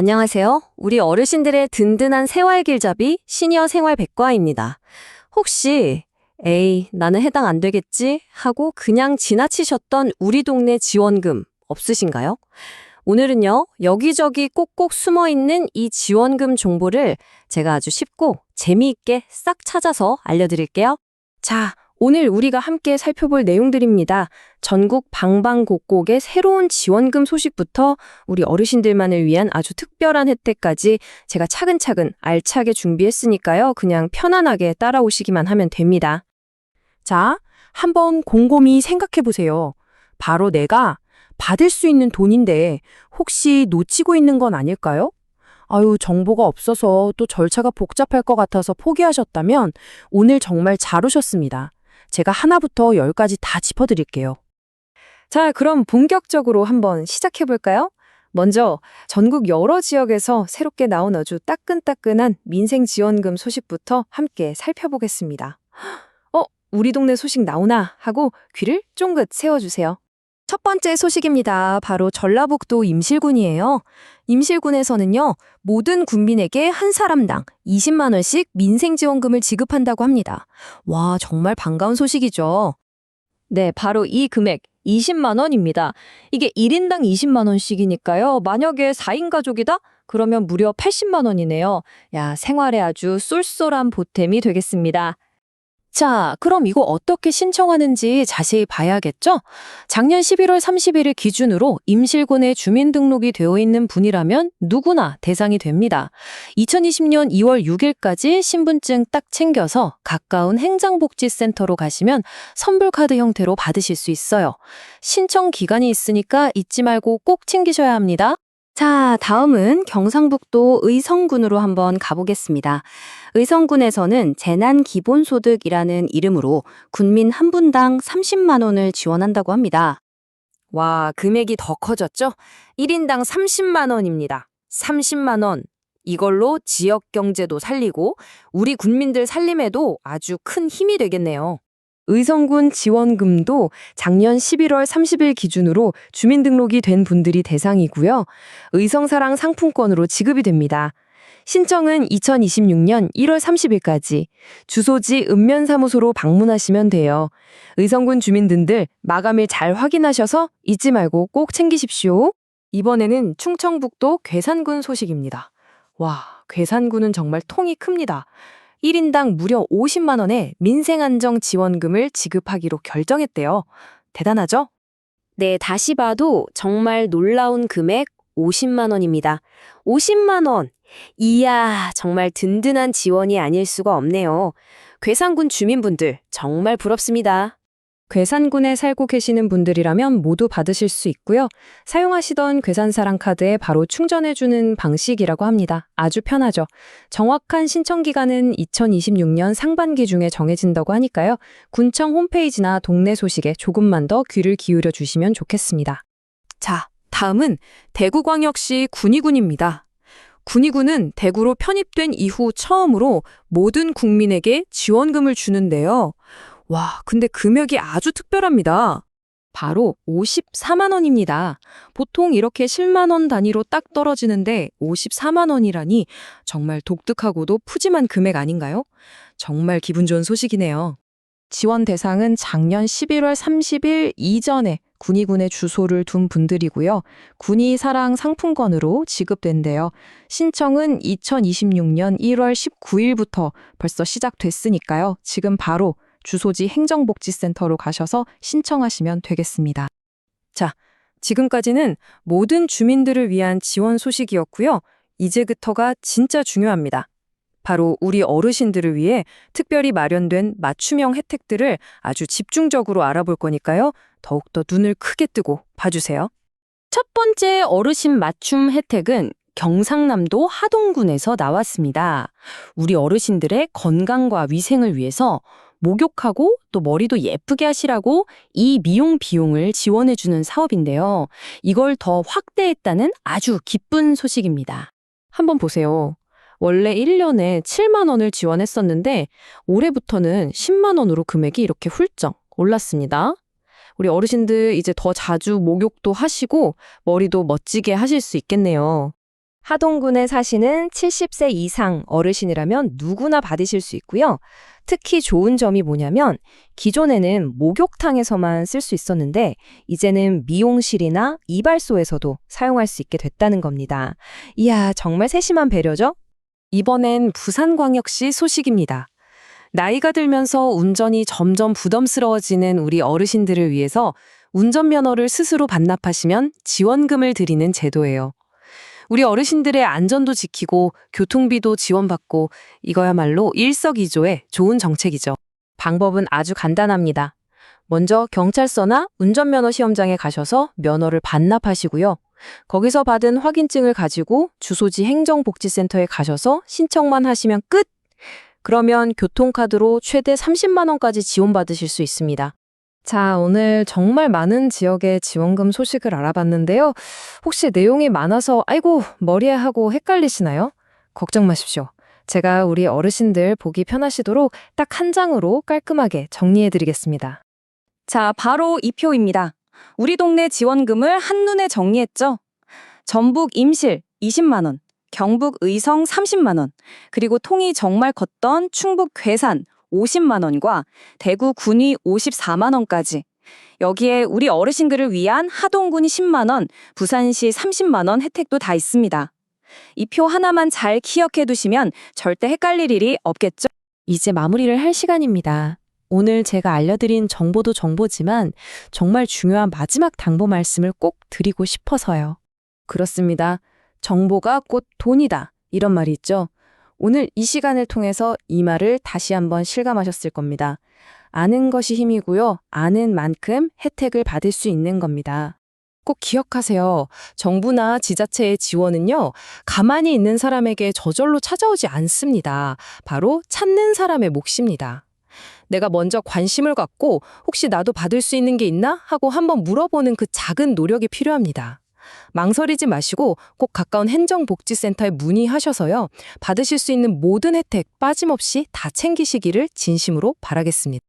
안녕하세요. 우리 어르신들의 든든한 생활 길잡이 시니어 생활 백과입니다. 혹시 에이, 나는 해당 안 되겠지 하고 그냥 지나치셨던 우리 동네 지원금 없으신가요? 오늘은요, 여기저기 꼭꼭 숨어 있는 이 지원금 정보를 제가 아주 쉽고 재미있게 싹 찾아서 알려드릴게요. 자, 오늘 우리가 함께 살펴볼 내용들입니다. 전국 방방곡곡의 새로운 지원금 소식부터 우리 어르신들만을 위한 아주 특별한 혜택까지 제가 차근차근 알차게 준비했으니까요. 그냥 편안하게 따라오시기만 하면 됩니다. 자, 한번 곰곰이 생각해 보세요. 바로 내가 받을 수 있는 돈인데 혹시 놓치고 있는 건 아닐까요? 아유, 정보가 없어서 또 절차가 복잡할 것 같아서 포기하셨다면 오늘 정말 잘 오셨습니다. 제가 하나부터 열까지 다 짚어드릴게요. 자, 그럼 본격적으로 한번 시작해 볼까요? 먼저 전국 여러 지역에서 새롭게 나온 아주 따끈따끈한 민생 지원금 소식부터 함께 살펴보겠습니다. 어, 우리 동네 소식 나오나 하고 귀를 쫑긋 세워주세요. 첫 번째 소식입니다. 바로 전라북도 임실군이에요. 임실군에서는요, 모든 군민에게 한 사람당 20만 원씩 민생 지원금을 지급한다고 합니다. 와, 정말 반가운 소식이죠. 네, 바로 이 금액 20만 원입니다. 이게 1인당 20만 원씩이니까요. 만약에 4인 가족이다? 그러면 무려 80만 원이네요. 야, 생활에 아주 쏠쏠한 보탬이 되겠습니다. 자, 그럼 이거 어떻게 신청하는지 자세히 봐야겠죠? 작년 11월 31일 기준으로 임실군에 주민등록이 되어 있는 분이라면 누구나 대상이 됩니다. 2020년 2월 6일까지 신분증 딱 챙겨서 가까운 행정복지센터로 가시면 선불카드 형태로 받으실 수 있어요. 신청 기간이 있으니까 잊지 말고 꼭 챙기셔야 합니다. 자, 다음은 경상북도 의성군으로 한번 가보겠습니다. 의성군에서는 재난기본소득이라는 이름으로 군민 한 분당 30만 원을 지원한다고 합니다. 와, 금액이 더 커졌죠? 1인당 30만 원입니다. 30만 원. 이걸로 지역 경제도 살리고 우리 군민들 살림에도 아주 큰 힘이 되겠네요. 의성군 지원금도 작년 11월 30일 기준으로 주민등록이 된 분들이 대상이고요. 의성사랑 상품권으로 지급이 됩니다. 신청은 2026년 1월 30일까지 주소지 읍면사무소로 방문하시면 돼요. 의성군 주민분들 마감일 잘 확인하셔서 잊지 말고 꼭 챙기십시오. 이번에는 충청북도 괴산군 소식입니다. 와, 괴산군은 정말 통이 큽니다. 1인당 무려 50만 원의 민생안정 지원금을 지급하기로 결정했대요. 대단하죠? 네, 다시 봐도 정말 놀라운 금액 50만 원입니다. 50만 원. 이야, 정말 든든한 지원이 아닐 수가 없네요. 괴산군 주민분들 정말 부럽습니다. 괴산군에 살고 계시는 분들이라면 모두 받으실 수 있고요. 사용하시던 괴산사랑 카드에 바로 충전해주는 방식이라고 합니다. 아주 편하죠. 정확한 신청 기간은 2026년 상반기 중에 정해진다고 하니까요. 군청 홈페이지나 동네 소식에 조금만 더 귀를 기울여 주시면 좋겠습니다. 자, 다음은 대구광역시 군위군입니다. 군위군은 대구로 편입된 이후 처음으로 모든 국민에게 지원금을 주는데요. 와, 근데 금액이 아주 특별합니다. 바로 54만 원입니다. 보통 이렇게 10만 원 단위로 딱 떨어지는데 54만 원이라니 정말 독특하고도 푸짐한 금액 아닌가요? 정말 기분 좋은 소식이네요. 지원 대상은 작년 11월 30일 이전에 군의군의 주소를 둔 분들이고요. 군의 사랑 상품권으로 지급된대요. 신청은 2026년 1월 19일부터 벌써 시작됐으니까요. 지금 바로 주소지 행정복지센터로 가셔서 신청하시면 되겠습니다. 자, 지금까지는 모든 주민들을 위한 지원 소식이었고요. 이제부터가 진짜 중요합니다. 바로 우리 어르신들을 위해 특별히 마련된 맞춤형 혜택들을 아주 집중적으로 알아볼 거니까요. 더욱더 눈을 크게 뜨고 봐주세요. 첫 번째 어르신 맞춤 혜택은 경상남도 하동군에서 나왔습니다. 우리 어르신들의 건강과 위생을 위해서 목욕하고 또 머리도 예쁘게 하시라고 이 미용 비용을 지원해주는 사업인데요. 이걸 더 확대했다는 아주 기쁜 소식입니다. 한번 보세요. 원래 1년에 7만 원을 지원했었는데 올해부터는 10만 원으로 금액이 이렇게 훌쩍 올랐습니다. 우리 어르신들 이제 더 자주 목욕도 하시고 머리도 멋지게 하실 수 있겠네요. 하동군에 사시는 70세 이상 어르신이라면 누구나 받으실 수 있고요. 특히 좋은 점이 뭐냐면 기존에는 목욕탕에서만 쓸 수 있었는데 이제는 미용실이나 이발소에서도 사용할 수 있게 됐다는 겁니다. 이야, 정말 세심한 배려죠? 이번엔 부산광역시 소식입니다. 나이가 들면서 운전이 점점 부담스러워지는 우리 어르신들을 위해서 운전면허를 스스로 반납하시면 지원금을 드리는 제도예요. 우리 어르신들의 안전도 지키고 교통비도 지원받고 이거야말로 일석이조의 좋은 정책이죠. 방법은 아주 간단합니다. 먼저 경찰서나 운전면허 시험장에 가셔서 면허를 반납하시고요. 거기서 받은 확인증을 가지고 주소지 행정복지센터에 가셔서 신청만 하시면 끝! 그러면 교통카드로 최대 30만 원까지 지원받으실 수 있습니다. 자, 오늘 정말 많은 지역의 지원금 소식을 알아봤는데요. 혹시 내용이 많아서 아이고 머리에 하고 헷갈리시나요? 걱정 마십시오. 제가 우리 어르신들 보기 편하시도록 딱 한 장으로 깔끔하게 정리해 드리겠습니다. 자, 바로 이 표입니다. 우리 동네 지원금을 한눈에 정리했죠? 전북 임실 20만 원, 경북 의성 30만 원, 그리고 통이 정말 컸던 충북 괴산 50만 원과 대구 군위 54만 원까지. 여기에 우리 어르신들을 위한 하동군이 10만 원, 부산시 30만 원 혜택도 다 있습니다. 이 표 하나만 잘 기억해 두시면 절대 헷갈릴 일이 없겠죠? 이제 마무리를 할 시간입니다. 오늘 제가 알려드린 정보도 정보지만 정말 중요한 마지막 당부 말씀을 꼭 드리고 싶어서요. 그렇습니다. 정보가 곧 돈이다. 이런 말이 있죠. 오늘 이 시간을 통해서 이 말을 다시 한번 실감하셨을 겁니다. 아는 것이 힘이고요. 아는 만큼 혜택을 받을 수 있는 겁니다. 꼭 기억하세요. 정부나 지자체의 지원은요, 가만히 있는 사람에게 저절로 찾아오지 않습니다. 바로 찾는 사람의 몫입니다. 내가 먼저 관심을 갖고 혹시 나도 받을 수 있는 게 있나 하고 한번 물어보는 그 작은 노력이 필요합니다. 망설이지 마시고 꼭 가까운 행정복지센터에 문의하셔서요. 받으실 수 있는 모든 혜택 빠짐없이 다 챙기시기를 진심으로 바라겠습니다.